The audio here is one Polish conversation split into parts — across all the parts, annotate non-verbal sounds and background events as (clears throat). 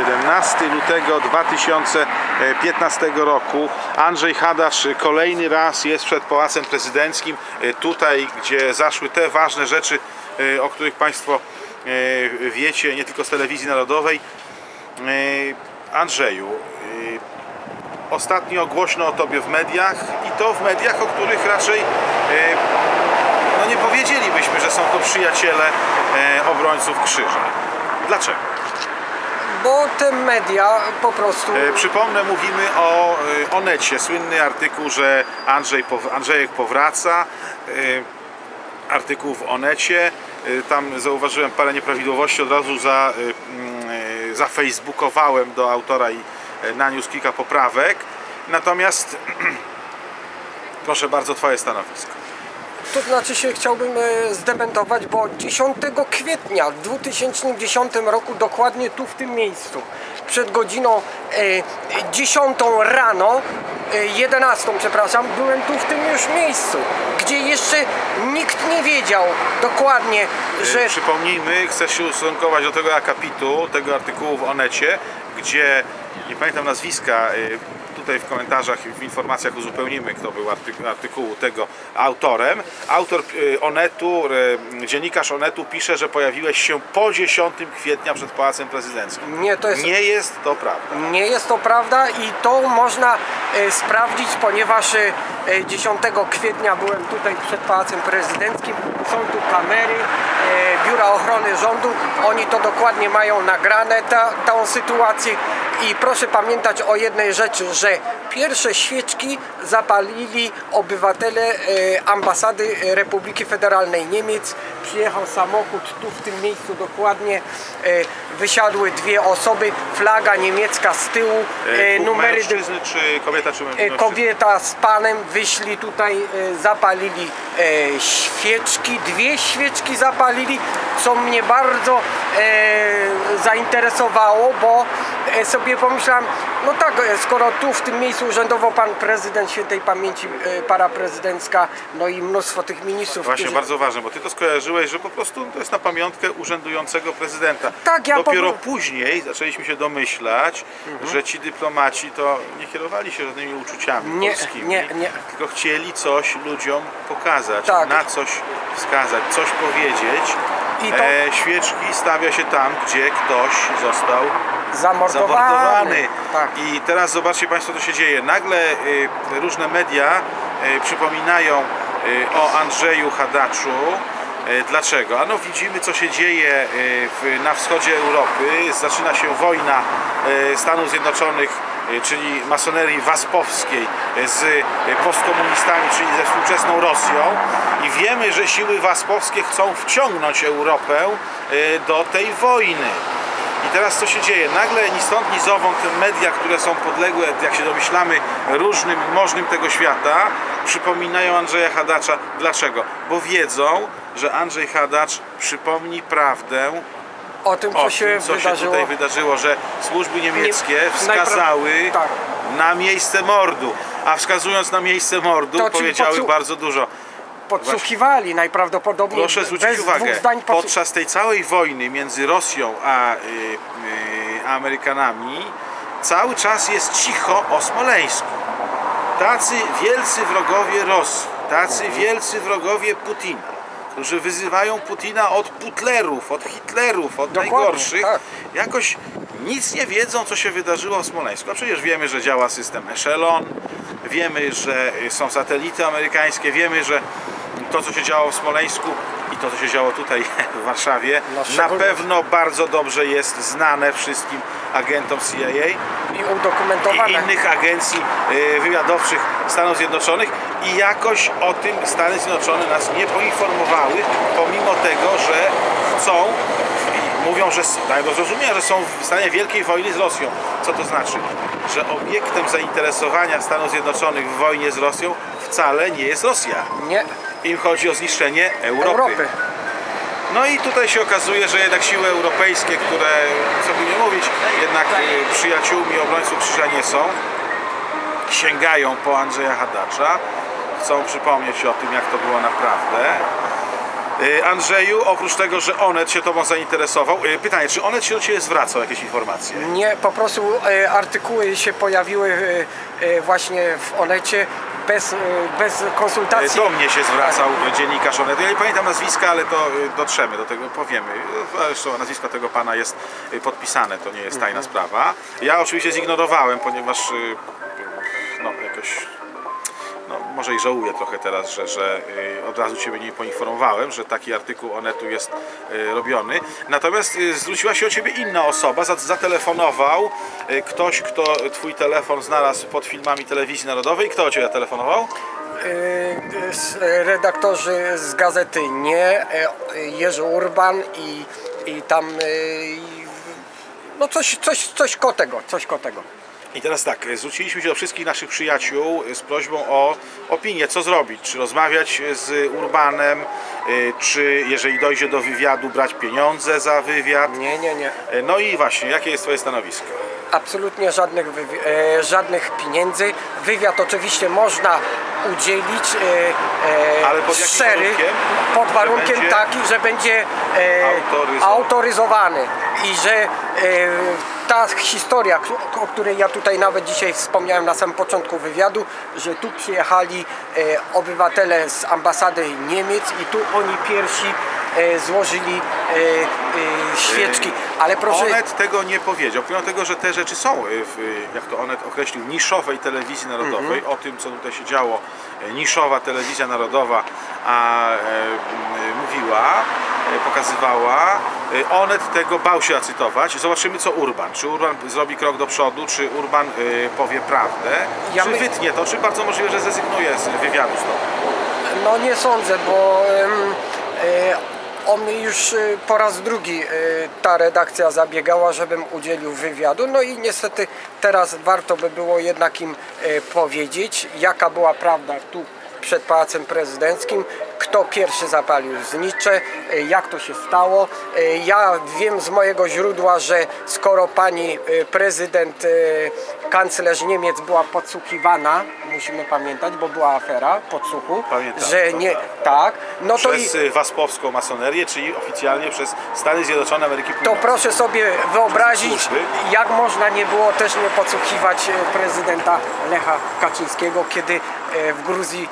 17 lutego 2015 roku. Andrzej Hadacz kolejny raz jest przed Pałacem Prezydenckim, e, tutaj gdzie zaszły te ważne rzeczy, e, o których Państwo e, wiecie, nie tylko z telewizji narodowej. Andrzeju, ostatnio głośno o Tobie w mediach i to w mediach, o których raczej no nie powiedzielibyśmy, że są to przyjaciele obrońców krzyża. Dlaczego? Bo te media po prostu... E, Przypomnę, mówimy o e, Onecie, słynny artykuł, że Andrzej, Andrzejek powraca. e, Artykuł w Onecie. Tam zauważyłem parę nieprawidłowości, od razu za, mm, zafacebookowałem do autora i naniósł kilka poprawek. Natomiast (clears throat) proszę bardzo, Twoje stanowisko. To znaczy się chciałbym e, zdementować, bo 10 kwietnia w 2010 roku dokładnie tu w tym miejscu przed godziną e, 10 rano e, 11 przepraszam byłem tu w tym już miejscu gdzie jeszcze nikt nie wiedział dokładnie, że E, Przypomnijmy, chcę się ustosunkować do tego akapitu, tego artykułu w Onecie, gdzie nie pamiętam nazwiska, y, tutaj w komentarzach, w informacjach uzupełnimy, kto był artyku- artykułu tego autorem. Autor y, Onetu, y, dziennikarz Onetu pisze, że pojawiłeś się po 10 kwietnia przed Pałacem Prezydenckim. nie to jest Nie jest to prawda. Nie jest to prawda i to można sprawdzić, ponieważ 10 kwietnia byłem tutaj przed Pałacem Prezydenckim. Są tu kamery e, Biura Ochrony Rządu. Oni to dokładnie mają nagrane, tą sytuację. I proszę pamiętać o jednej rzeczy, że pierwsze świeczki zapalili obywatele e, ambasady Republiki Federalnej Niemiec. Przyjechał samochód tu w tym miejscu dokładnie. E, wysiadły dwie osoby, flaga niemiecka z tyłu, E, e, numery czy kobieta czy e, mężczyzna? kobieta z panem wyszli tutaj, e, zapalili e, świeczki, dwie świeczki zapalili, co mnie bardzo e, zainteresowało, bo e, sobie pomyślałem, no tak, e, skoro tu w tym miejscu urzędował pan prezydent świętej pamięci, e, para prezydencka, no i mnóstwo tych ministrów, Właśnie którzy- bardzo ważne, bo ty to skojarzyłeś, że po prostu to jest na pamiątkę urzędującego prezydenta. Tak, ja Dopiero po- później zaczęliśmy się domyślać, że ci dyplomaci to nie kierowali się żadnymi uczuciami Nie, polskimi, nie, nie. tylko chcieli coś ludziom pokazać, Tak. na coś wskazać, coś powiedzieć. I to- E, świeczki stawia się tam, gdzie ktoś został zamordowany. zamordowany. Tak. I teraz zobaczcie Państwo, co się dzieje. Nagle y, różne media y, przypominają y, o Andrzeju Hadaczu. Y, Dlaczego? Ano widzimy, co się dzieje y, w, na wschodzie Europy. Zaczyna się wojna y, Stanów Zjednoczonych, czyli masonerii waspowskiej z postkomunistami, czyli ze współczesną Rosją. I wiemy, że siły waspowskie chcą wciągnąć Europę do tej wojny. I teraz co się dzieje? Nagle ni stąd, ni zowąd te media, które są podległe, jak się domyślamy, różnym możnym tego świata, przypominają Andrzeja Hadacza. Dlaczego? Bo wiedzą, że Andrzej Hadacz przypomni prawdę O tym, co o się tym, co wydarzyło. się tutaj wydarzyło, że służby niemieckie Nie- wskazały tak. na miejsce mordu. A wskazując na miejsce mordu, To, powiedziały bardzo dużo. Podsłuchiwali najprawdopodobniej. Proszę zwrócić uwagę, podczas tej całej wojny między Rosją a y, y, Amerykanami cały czas jest cicho o Smoleńsku. Tacy wielcy wrogowie Rosji, tacy wielcy wrogowie Putina, którzy wyzywają Putina od putlerów, od Hitlerów, od Dokładnie, najgorszych, tak. jakoś nic nie wiedzą, co się wydarzyło w Smoleńsku. A przecież wiemy, że działa system Echelon, wiemy, że są satelity amerykańskie, wiemy, że to, co się działo w Smoleńsku i to, co się działo tutaj (laughs) w Warszawie, na pewno bardzo dobrze jest znane wszystkim agentom CIA i udokumentowane. i innych agencji y, wywiadowczych Stanów Zjednoczonych i jakoś o tym Stany Zjednoczone nas nie poinformowały, pomimo tego, że chcą mówią, że dają do zrozumienia, że są w stanie wielkiej wojny z Rosją. Co to znaczy? Że obiektem zainteresowania Stanów Zjednoczonych w wojnie z Rosją wcale nie jest Rosja. Nie, Im chodzi o zniszczenie Europy. Europy. No i tutaj się okazuje, że jednak siły europejskie, które, co by nie mówić, jednak y, przyjaciółmi obrońców krzyża nie są, sięgają po Andrzeja Hadacza, chcą przypomnieć o tym, jak to było naprawdę. E, Andrzeju, oprócz tego, że Onet się Tobą zainteresował, e, pytanie, czy Onet się do Ciebie zwracał jakieś informacje? Nie, po prostu artykuły się pojawiły właśnie w Onecie bez, e, bez E, konsultacji. Do mnie się zwracał dziennikarz Onetu. Ja nie pamiętam nazwiska, ale to e, dotrzemy do tego, powiemy. E, Zresztą nazwisko tego pana jest e, podpisane, to nie jest tajna sprawa. Ja oczywiście zignorowałem, ponieważ e, no jakoś może i żałuję trochę teraz, że, że y, od razu Ciebie nie poinformowałem, że taki artykuł Onetu jest y, robiony. Natomiast y, zwróciła się o Ciebie inna osoba, za- zatelefonował ktoś, kto Twój telefon znalazł pod filmami telewizji narodowej. Kto o Ciebie telefonował? Redaktorzy z gazety Nie, Jerzy Urban i, i tam no coś, coś, coś ko tego, coś ko tego. I teraz tak, y, zwróciliśmy się do wszystkich naszych przyjaciół y, z prośbą o opinię, co zrobić, czy rozmawiać z Urbanem, y, czy jeżeli dojdzie do wywiadu, brać pieniądze za wywiad. Nie, nie, nie. Y, No i właśnie, jakie jest Twoje stanowisko? Absolutnie żadnych, e, żadnych pieniędzy. Wywiad oczywiście można udzielić e, e, Ale pod szczery, warunkiem? pod Że warunkiem będzie taki, że będzie e, autoryzowany. autoryzowany i że e, ta historia, o której ja tutaj nawet dzisiaj wspomniałem na samym początku wywiadu, że tu przyjechali e, obywatele z ambasady Niemiec i tu oni pierwsi złożyli e, e, świeczki. Ale proszę... Onet tego nie powiedział, pomimo tego, że te rzeczy są, y, w, y, jak to Onet określił, niszowej telewizji narodowej, Mhm. o tym, co tutaj się działo, y, niszowa telewizja narodowa a, e, mówiła, e, pokazywała. Y, Onet tego bał się zacytować. Zobaczymy, co Urban. Czy Urban zrobi krok do przodu, czy Urban y, powie prawdę, Ja czy my- wytnie to, czy bardzo możliwe, że zrezygnuje z wywiadu z tobą. No nie sądzę, bo e, o mnie już e, po raz drugi e, ta redakcja zabiegała, żebym udzielił wywiadu. No i niestety teraz warto by było jednak im e, powiedzieć, jaka była prawda tu przed Pałacem Prezydenckim, kto pierwszy zapalił znicze, e, jak to się stało. E, Ja wiem z mojego źródła, że skoro pani e, prezydent, kanclerz Niemiec była podsłuchiwana, musimy pamiętać, bo była afera podsłuchu, Pamiętam, że to nie, tak. tak, no to i Przez y, waspowską masonerię, czyli oficjalnie przez Stany Zjednoczone Ameryki to Północnej. proszę sobie wyobrazić, jak można nie było też nie podsłuchiwać prezydenta Lecha Kaczyńskiego, kiedy w Gruzji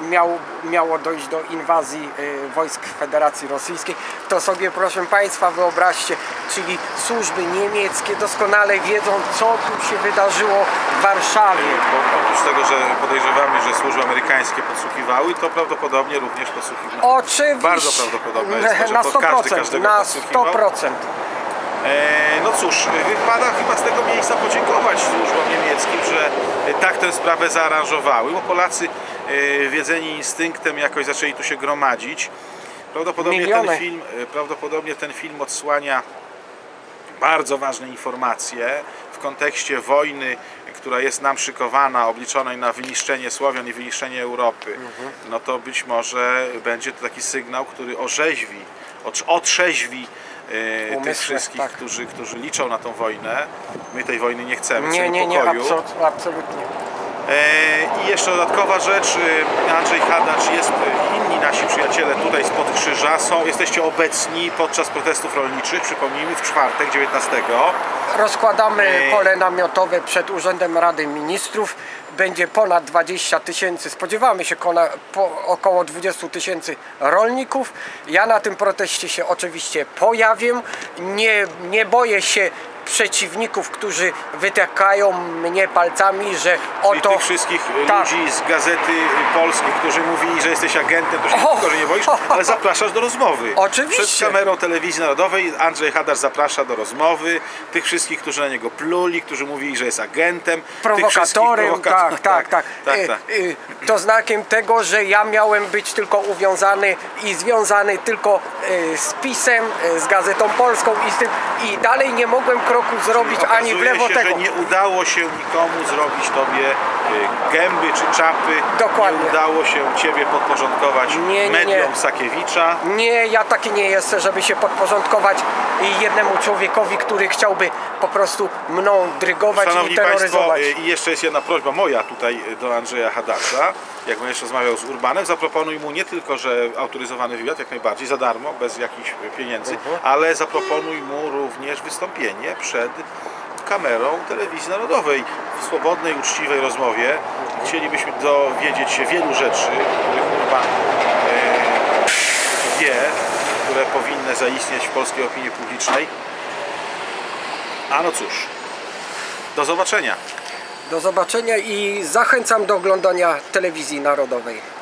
miał, miało dojść do inwazji e, wojsk Federacji Rosyjskiej. To sobie proszę Państwa wyobraźcie, czyli służby niemieckie doskonale wiedzą, co tu się wydarzyło w Warszawie. Bo oprócz tego, że podejrzewamy, że służby amerykańskie podsłuchiwały, to prawdopodobnie również podsłuchiwały. Oczywiście. Bardzo prawdopodobne jest to, że na to 100%, każdy każdego na podsłuchiwał. 100%. E, no cóż, wypada chyba z tego miejsca podziękować służbom niemieckim, że e, tak tę sprawę zaaranżowały, bo Polacy e, wiedzeni instynktem jakoś zaczęli tu się gromadzić. Prawdopodobnie ten, film, e, prawdopodobnie ten film odsłania bardzo ważne informacje w kontekście wojny, która jest nam szykowana, obliczonej na wyniszczenie Słowian i wyniszczenie Europy, no to być może będzie to taki sygnał, który orzeźwi, otrz- otrzeźwi e, tych Umysły, wszystkich, tak. którzy, którzy liczą na tą wojnę. My tej wojny nie chcemy, Nie, chcemy nie, nie, pokoju. absolut, absolutnie. E, I jeszcze dodatkowa rzecz, e, Andrzej Hadacz jest, e, inni nasi przyjaciele tutaj spod krzyża są, jesteście obecni podczas protestów rolniczych, przypomnijmy, w czwartek 19. Rozkładamy Ej. pole namiotowe przed Urzędem Rady Ministrów. Będzie ponad 20 tysięcy, spodziewamy się około 20 tysięcy rolników. Ja na tym proteście się oczywiście pojawię. Nie, nie boję się przeciwników, którzy wytykają mnie palcami, że oto... tych wszystkich e, Tak. ludzi z Gazety Polskiej, którzy mówili, że jesteś agentem, to się O! tylko, że nie boisz, (laughs) ale zapraszasz do rozmowy. Oczywiście. Przed kamerą telewizji narodowej Andrzej Hadacz zaprasza do rozmowy tych wszystkich, którzy na niego pluli, którzy mówili, że jest agentem. prowokatorem, prowokatorów. (laughs) tak, tak, tak. tak, Y, tak. y, To znakiem tego, że ja miałem być tylko uwiązany i związany tylko z PiSem, y, z Gazetą Polską i z tym i dalej nie mogłem kroku zrobić ani w lewo się, tego. że nie udało się nikomu zrobić tobie gęby czy czapy. Dokładnie. Nie udało się ciebie podporządkować Nie, nie, nie. mediom Sakiewicza. Nie, ja taki nie jestem, żeby się podporządkować jednemu człowiekowi, który chciałby po prostu mną drygować Szanowni i Państwo, terroryzować. y, i jeszcze jest jedna prośba moja tutaj y, do Andrzeja Hadacza. Jak będziesz rozmawiał z Urbanem, zaproponuj mu nie tylko, że autoryzowany wywiad, jak najbardziej, za darmo, bez jakichś pieniędzy, Mhm. ale zaproponuj mu również wystąpienie przed kamerą telewizji narodowej w swobodnej, uczciwej rozmowie. Chcielibyśmy dowiedzieć się wielu rzeczy, których Urban y, wie, które powinny zaistnieć w polskiej opinii publicznej. A no cóż, do zobaczenia. Do zobaczenia i zachęcam do oglądania telewizji narodowej.